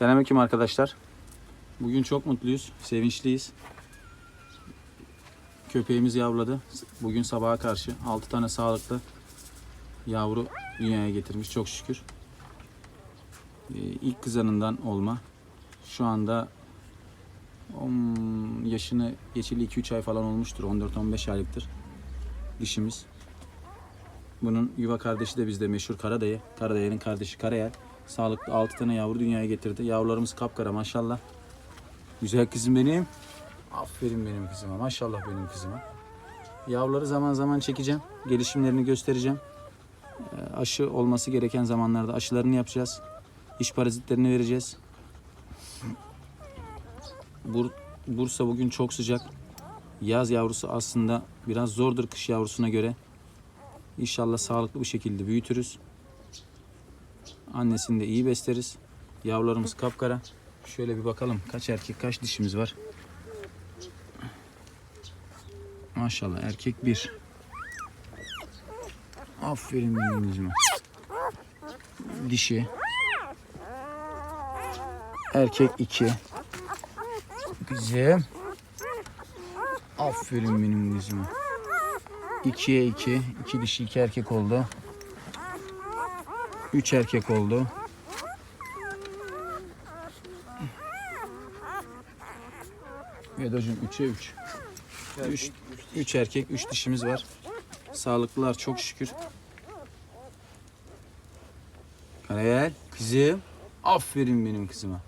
Selamünaleyküm arkadaşlar. Bugün çok mutluyuz, sevinçliyiz. Köpeğimiz yavladı. Bugün sabaha karşı 6 tane sağlıklı yavru dünyaya getirmiş çok şükür. Ee, İlk kızanından olma. Şu anda on- yaşını geçeli 2-3 ay falan olmuştur. 14-15 aylıktır dişimiz. Bunun yuva kardeşi de bizde meşhur Karadayı. Karadayı'nın kardeşi Karayel. Sağlıklı 6 tane yavru dünyaya getirdi. Yavrularımız kapkara maşallah. Güzel kızım benim. Aferin benim kızıma. Maşallah benim kızıma. Yavruları zaman zaman çekeceğim. Gelişimlerini göstereceğim. Ee, Aşı olması gereken zamanlarda aşılarını yapacağız. İş parazitlerini vereceğiz. Bur- Bursa bugün çok sıcak. Yaz yavrusu aslında biraz zordur kış yavrusuna göre. İnşallah sağlıklı bir şekilde büyütürüz. Annesini de iyi besleriz. Yavrularımız kapkara. Şöyle bir bakalım kaç erkek kaç dişimiz var. Maşallah erkek bir. Aferin benim yüzüme. Dişi. Erkek iki. Güzel. Aferin benim yüzüme. İkiye iki. iki dişi iki erkek oldu. Üç erkek oldu. Vedocuğum 3'e 3. 3 3 erkek, 3 dişimiz var. Sağlıklılar çok şükür. Karayel, kızım. Aferin benim kızıma.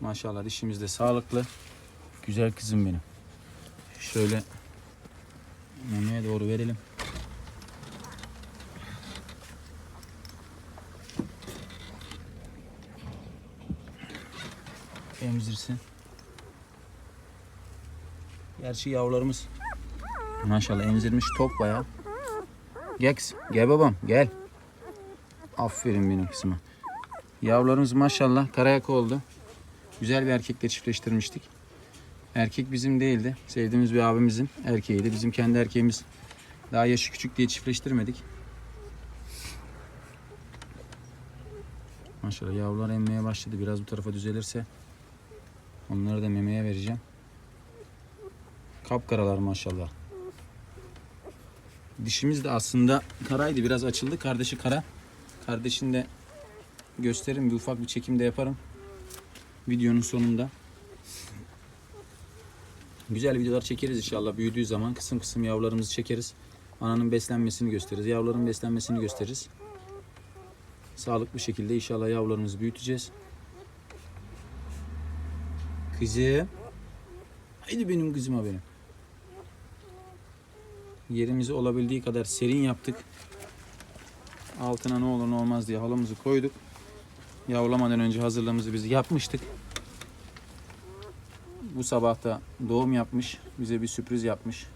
Maşallah dişimiz de sağlıklı. Güzel kızım benim. Şöyle memeye doğru verelim. Emzirsin. Gerçi yavrularımız maşallah emzirmiş top. Gel kızım, gel babam gel. Aferin benim kızıma. Yavrularımız maşallah karayak oldu. Güzel bir erkekle çiftleştirmiştik. Erkek bizim değildi. Sevdiğimiz bir abimizin erkeğiydi. Bizim kendi erkeğimiz daha yaşı küçük diye çiftleştirmedik. Maşallah yavrular emmeye başladı. Biraz bu tarafa düzelirse onları da memeye vereceğim. Kapkaralar maşallah. Dişimiz de aslında karaydı. Biraz açıldı. Kardeşi kara. Kardeşini de gösteririm. Bir ufak bir çekim de yaparım. Videonun sonunda. Güzel videolar çekeriz inşallah. Büyüdüğü zaman kısım kısım yavrularımızı çekeriz. Ananın beslenmesini gösteririz. Yavruların beslenmesini gösteririz. Sağlıklı şekilde inşallah yavrularımızı büyüteceğiz. Kızım. Haydi benim kızıma benim. Yerimizi olabildiği kadar serin yaptık. Altına ne olur ne olmaz diye halımızı koyduk. Yavrulamadan önce hazırlığımızı biz yapmıştık. Bu sabah da doğum yapmış. Bize bir sürpriz yapmış.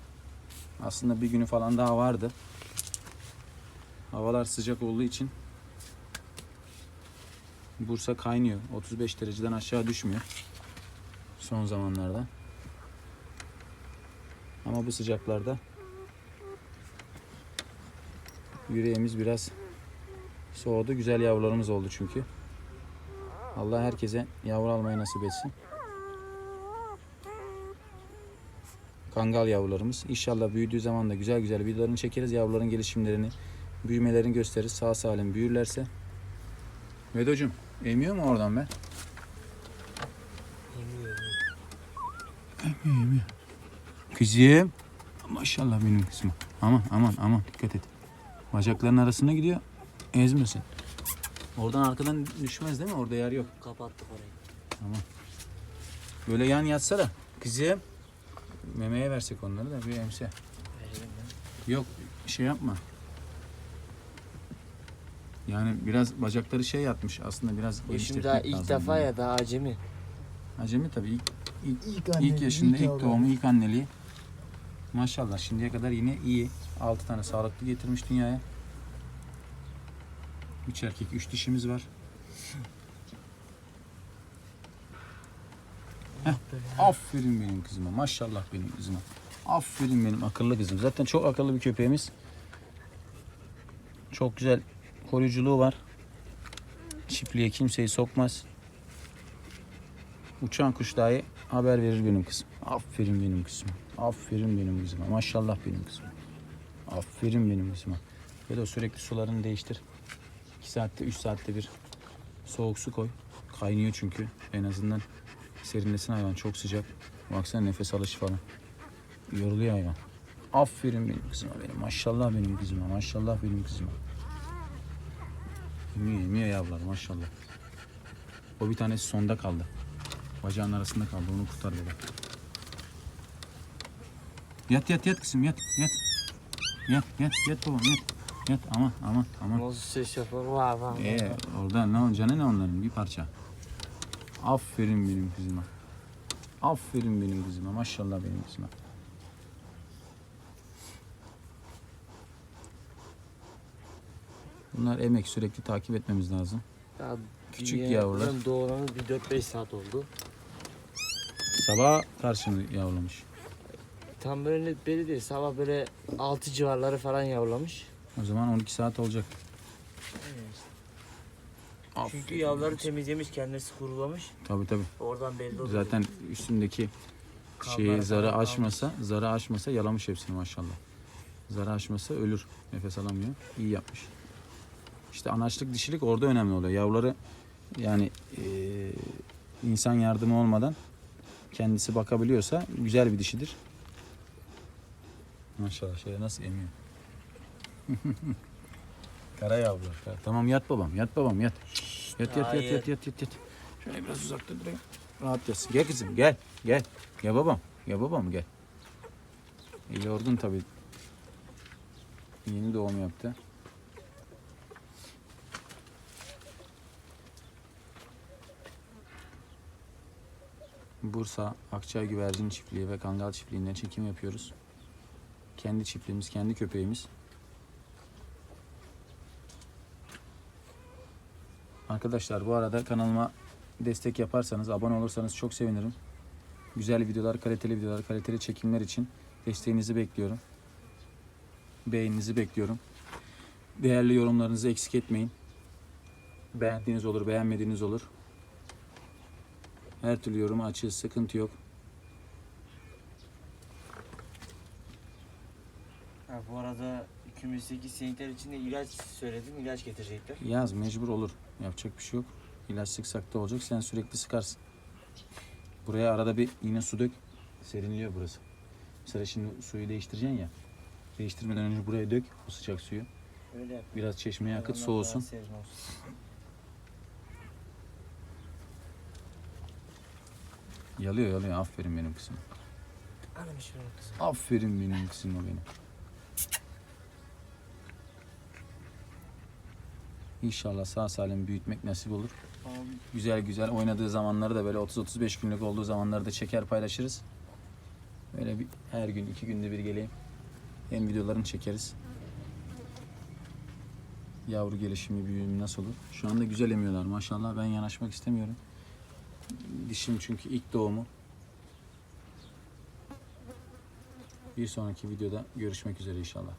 Aslında bir günü falan daha vardı. Havalar sıcak olduğu için Bursa kaynıyor. 35 dereceden aşağı düşmüyor. Son zamanlarda. Ama bu sıcaklarda yüreğimiz biraz soğudu. Güzel yavrularımız oldu çünkü. Allah herkese yavru almayı nasip etsin. Kangal yavrularımız. İnşallah büyüdüğü zaman da güzel güzel videolarını çekeriz. Yavruların gelişimlerini, büyümelerini gösteririz. Sağ salim büyürlerse. Vedocuğum, emiyor mu oradan be? Kızım. Maşallah benim kızım. Aman aman aman dikkat et. Bacakların arasına gidiyor. Ezmesin. Oradan arkadan düşmez değil mi? Orada yer yok. Kapattık orayı. Böyle yan yatsa da kızım. Memeye versek onları da bir emse. Verelim ya. Yok şey yapma. Yani biraz bacakları şey yatmış aslında biraz Bu şimdi daha ilk lazım defa ya daha acemi. Acemi tabii ilk, ilk, İlk, ilk yaşında ilk, yavru. doğumu ilk anneliği. Maşallah şimdiye kadar yine iyi. 6 tane sağlıklı getirmiş dünyaya. 3 erkek 3 dişimiz var. Heh, aferin benim kızıma. Maşallah benim kızıma. Aferin benim akıllı kızım. Zaten çok akıllı bir köpeğimiz. Çok güzel koruyuculuğu var. Çiftliğe kimseyi sokmaz. Uçan kuş dahi haber verir benim kızım. Aferin benim kızıma. Aferin benim kızıma. Maşallah benim kızıma. Aferin benim kızıma. Ve de sürekli sularını değiştir. 2 saatte 3 saatte bir soğuk su koy. Kaynıyor çünkü. En azından serinlesin hayvan. Çok sıcak. Baksana nefes alışı falan. Yoruluyor hayvan. Aferin benim kızıma benim. Maşallah benim kızıma. Maşallah benim kızıma. Yemiyor yemiyor yavrular maşallah. O bir tanesi sonda kaldı. Bacağın arasında kaldı. Onu kurtar baba. Yat yat yat kızım yat yat. Yat yat yat babam yat. Yat aman aman aman. Nasıl ses yapar? Var var. Ee, orada ne canı ne onların bir parça. Aferin benim kızıma. Aferin benim kızıma. Maşallah benim kızıma. Bunlar emek sürekli takip etmemiz lazım. Ya, Küçük dünya- yavrular. bunun Doğuranı bir 4-5 saat oldu. Sabah karşını yavrulamış. Tam böyle net belli değil. Sabah böyle 6 civarları falan yavrulamış. O zaman 12 saat olacak. Çünkü yavruları temizlemiş, kendisi kurulamış. Tabii tabii. Oradan belli oluyor. Zaten üstündeki şeyi Kanlar zarı falan aşmasa, zarı aşmasa yalamış hepsini maşallah. Zarı aşmasa ölür. Nefes alamıyor. İyi yapmış. İşte anaçlık dişilik orada önemli oluyor. Yavruları yani eee, insan yardımı olmadan kendisi bakabiliyorsa güzel bir dişidir. Maşallah şöyle nasıl emiyor. Kara yavrular. kara. Tamam yat babam, yat babam yat. Yat yat yat Hayır. yat yat yat yat. Şöyle biraz uzakta durayım. Rahat yatsın. Gel kızım gel. Gel. Gel babam. Gel babam gel. E, yordun tabii. Yeni doğum yaptı. Bursa Akçay Güvercin Çiftliği ve Kangal Çiftliği'nden çekim yapıyoruz. Kendi çiftliğimiz, kendi köpeğimiz. Arkadaşlar bu arada kanalıma destek yaparsanız, abone olursanız çok sevinirim. Güzel videolar, kaliteli videolar, kaliteli çekimler için desteğinizi bekliyorum. Beğeninizi bekliyorum. Değerli yorumlarınızı eksik etmeyin. Beğendiğiniz olur, beğenmediğiniz olur. Her türlü yoruma açığız, sıkıntı yok. Ha, bu arada 2008 sinekler için de ilaç söyledim. ilaç getirecekler. Yaz mecbur olur. Yapacak bir şey yok. İlaç sıksak da olacak. Sen sürekli sıkarsın. Buraya arada bir yine su dök. Serinliyor burası. Mesela şimdi suyu değiştireceksin ya. Değiştirmeden önce buraya dök o sıcak suyu. Öyle yap. Biraz çeşmeye akıt Ondan soğusun. daha serin olsun. Yalıyor yalıyor. Aferin benim kızım. Aferin benim kızım o benim. İnşallah sağ salim büyütmek nasip olur. Tamam. Güzel güzel oynadığı zamanları da böyle 30-35 günlük olduğu zamanları da çeker paylaşırız. Böyle bir her gün iki günde bir geleyim. Hem videolarını çekeriz. Yavru gelişimi, büyümü nasıl olur? Şu anda güzel emiyorlar maşallah. Ben yanaşmak istemiyorum. Dişim çünkü ilk doğumu. Bir sonraki videoda görüşmek üzere inşallah.